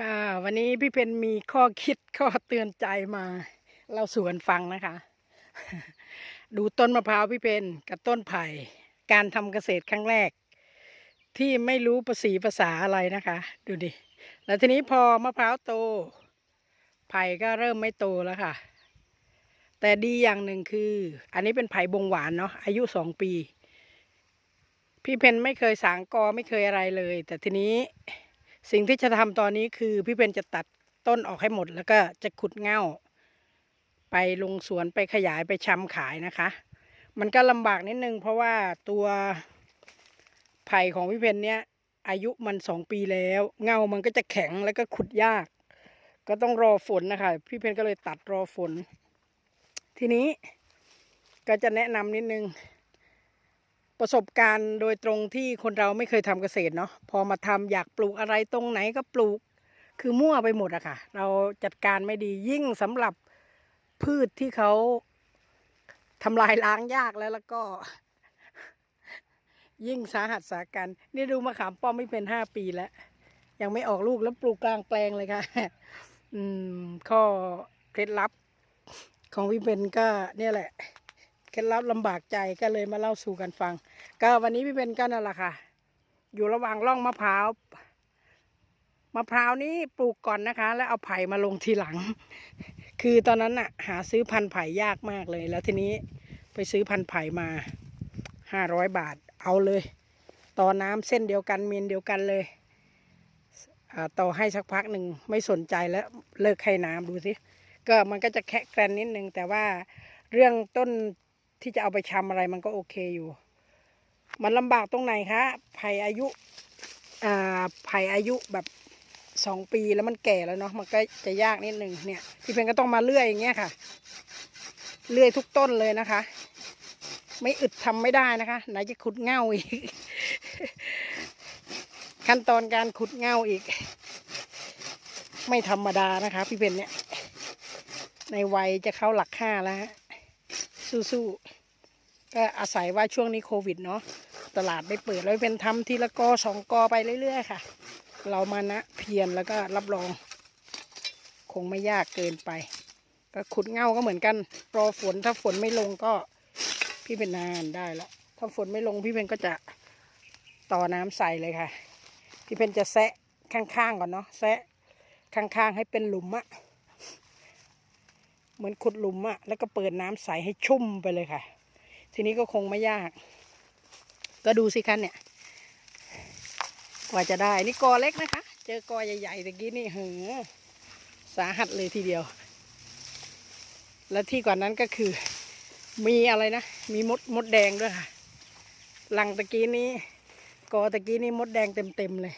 ค่ะ วันนี้พี่เพนมีข้อคิดข้อเตือนใจมาเราสวนฟังนะคะ ดูต้นมะพร้าวพี่เพนกับต้นไผ่ การทำเกษตรครั้งแรก ที่ไม่รู้ภาษีภาษาอะไรนะคะ ดูดิแล้วทีนี้พอมะพร้าวโต ไผ่ก็เริ่มไม่โตแล้วค่ะ แต่ดีอย่างหนึ่งคือ อันนี้เป็นไผ่บงหวานเนาะอายุสองปี พี่เพนไม่เคยสางกอไม่เคยอะไรเลย แต่ทีนี้ สิ่งที่จะทำตอนนี้คือพี่เพนจะตัดต้นออกให้หมด แล้วก็จะขุดเง่า ไปลงสวนไปขยายไปชำขายนะคะ มันก็ลำบากนิดนึง เพราะว่าตัวไผ่ของพี่เพนเนี้ยอายุมันสองปีแล้ว เงามันก็จะแข็งแล้วก็ขุดยาก ก็ต้องรอฝนนะคะ พี่เพนก็เลยตัดรอฝน ทีนี้ก็จะแนะนำนิดนึง ประสบการณ์โดยตรงที่คนเราไม่เคยทำเกษตรเนาะพอมาทำอยากปลูกอะไรตรงไหนก็ปลูกคือมั่วไปหมดอะค่ะ เราจัดการไม่ดียิ่งสำหรับพืชที่เขาทำลายล้างยากแล้วแล้วก็ ยิ่งสาหัสสากัน นี่ดูมะขามป้อมไม่เป็นห้าปีแล้ว ยังไม่ออกลูกแล้วปลูกกลางแปลงเลยค่ะ อืมข้อเคล็ดลับของพี่เป็นก็เนี่ยแหละ เคล็ดลับลำบากใจก็เลยมาเล่าสู่กันฟัง ก็วันนี้พี่เป็นก็นั่นแหละค่ะ อยู่ระหว่างร่องมะพร้าวมะพร้าวนี้ปลูกก่อนนะคะ แล้วเอาไผ่มาลงทีหลัง คือตอนนั้นน่ะหาซื้อพันธุ์ไผ่ยากมากเลย แล้วทีนี้ไปซื้อพันธุ์ไผ่มาห้าร้อยบาทเอาเลย ต่อน้ำเส้นเดียวกันเมนเดียวกันเลยอ่าต่อให้สักพักหนึ่งไม่สนใจแล้วเลิกให้น้ำดูสิก็มันก็จะแคะแกรนนิดนึงแต่ว่าเรื่องต้น ที่จะเอาไปชำอะไรมันก็โอเคอยู่ มันลำบากตรงไหนคะไผ่อายุอ่าไผ่อายุแบบสองปีแล้วมันแก่แล้วเนาะมันก็จะยากนิดหนึ่งเนี่ยพี่เพนก็ต้องมาเลื่อยอย่างเงี้ยค่ะ เลื่อยทุกต้นเลยนะคะ ไม่อึดทำไม่ได้นะคะ ไหนจะขุดเง่าอีก ขั้นตอนการขุดเง่าอีก ไม่ธรรมดานะคะ พี่เพนเนี่ย ในวัยจะเข้าหลักห้าแล้วฮะสู้ๆ ก็อาศัยว่าช่วงนี้โควิดเนาะตลาดไม่เปิดแล้วเป็นทำทีละกอสองกอไปเรื่อยๆค่ะ เรามานะเพียรแล้วก็รับรอง คงไม่ยากเกินไป ก็ขุดเง่าก็เหมือนกันรอฝนถ้าฝนไม่ลงก็พี่เป็นนานได้แล้วถ้าฝนไม่ลงพี่เพนก็จะต่อน้ำใส่เลยค่ะ พี่เพนจะแซะข้างๆก่อนเนาะแซะข้างๆให้เป็นหลุมอะเหมือนขุดหลุมอะแล้วก็เปิดน้ำใสให้ชุ่มไปเลยค่ะ ทีนี้ก็คงไม่ยาก ก็ดูสิคะเนี่ย กว่าจะได้ นี่กอเล็กนะคะ เจอกอใหญ่ๆตะกี้นี่เหือสาหัสเลยทีเดียว และที่กว่านั้นก็คือ มีอะไรนะ มีมดมดแดงด้วยค่ะ หลังตะกี้นี้ กอตะกี้นี้มดแดงเต็มๆเลย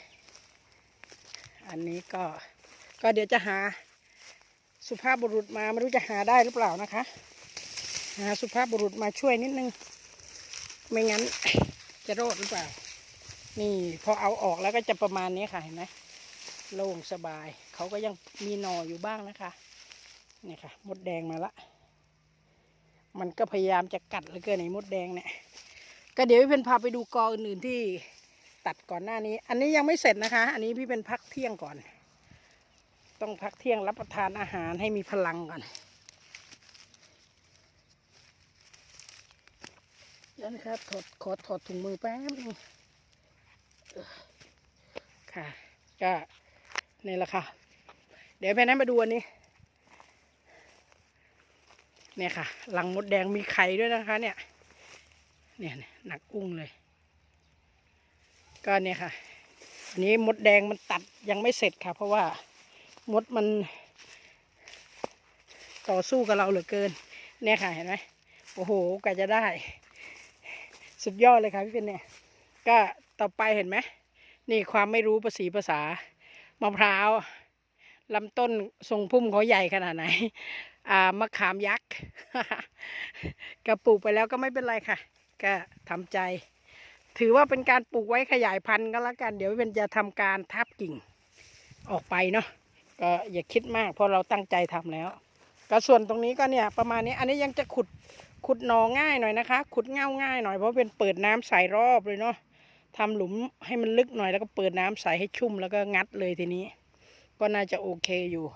อันนี้ก็ก็เดี๋ยวจะหาสุภาพบุรุษมาไม่รู้จะหาได้หรือเปล่านะคะ หาสุภาพบุรุษมาช่วยนิดนึง ไม่งั้นจะโรดหรือเปล่า นี่พอเอาออกแล้วก็จะประมาณนี้ค่ะเห็นไหมโล่งสบาย เขาก็ยังมีหน่ออยู่บ้างนะคะ นี่ค่ะ มดแดงมาละ มันก็พยายามจะกัดเหลือเกินไอ้มดแดงเนี่ย ก็เดี๋ยวพี่เป็นพาไปดูกออื่นๆที่ตัดก่อนหน้านี้ อันนี้ยังไม่เสร็จนะคะ อันนี้พี่เป็นพักเที่ยงก่อน ต้องพักเที่ยงรับประทานอาหารให้มีพลังก่อน เดี๋ยวนะครับถอดขอถอดถุงมือแป๊บนึงค่ะ ก็นี่แหละค่ะ เดี๋ยวไปนั้นมาดูอันนี้เนี่ยค่ะหลังมดแดงมีไข่ด้วยนะคะเนี่ยเนี่ย เนี่ยหนักอุ้งเลย ก็เนี่ยค่ะ อันนี้มดแดงมันตัดยังไม่เสร็จค่ะ เพราะว่ามดมัน ต่อสู้กับเราเหลือเกิน เนี่ยค่ะเห็นไหมโอ้โหกว่าจะได้ สุดยอดเลยค่ะพี่เป็นเนี่ย ก็ต่อไปเห็นไหมนี่ความไม่รู้ภาษีภาษามะพร้าวลำต้นทรงพุ่มเขาใหญ่ขนาดไหน อ่ามะขามยักษ์ก็ปลูกไปแล้วก็ไม่เป็นไรค่ะ ก็ทำใจ ถือว่าเป็นการปลูกไว้ขยายพันธุ์ก็แล้วกัน เดี๋ยวเป็นจะทำการทับกิ่งออกไปเนาะก็อย่าคิดมากเพราะเราตั้งใจทำแล้ว ก็ส่วนตรงนี้ก็เนี่ยประมาณนี้ อันนี้ยังจะขุด ขุดหนอง่ายหน่อยนะคะ ขุดเง่าง่ายหน่อยเพราะเป็นเปิดน้ำใส่รอบเลยเนาะทำหลุมให้มันลึกหน่อยแล้วก็เปิดน้ำใส่ให้ชุ่มแล้วก็งัดเลยทีนี้ ก็น่าจะโอเคอยู่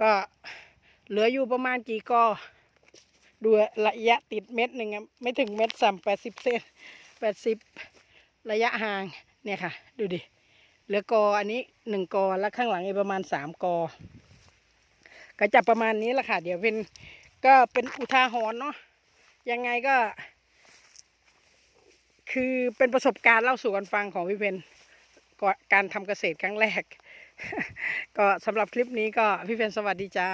ก็เหลืออยู่ประมาณกี่กอดูระยะติดเม็ดหนึ่งไม่ถึงเม็ดสามแปดสิบเซนแปดสิบระยะห่างเนี่ยค่ะ ดูดิเหลือกออันนี้หนึ่งกอแล้วข้างหลังอีกประมาณสามกอก็จะประมาณนี้แหละค่ะ เดี๋ยวเป็นก็เป็นอุทาหรณ์เนาะ ยังไงก็ คือเป็นประสบการณ์เล่าสู่กันฟังของพี่เพนก่อการทำเกษตรครั้งแรก ก็สำหรับคลิปนี้ก็พี่เพนสวัสดีจ้า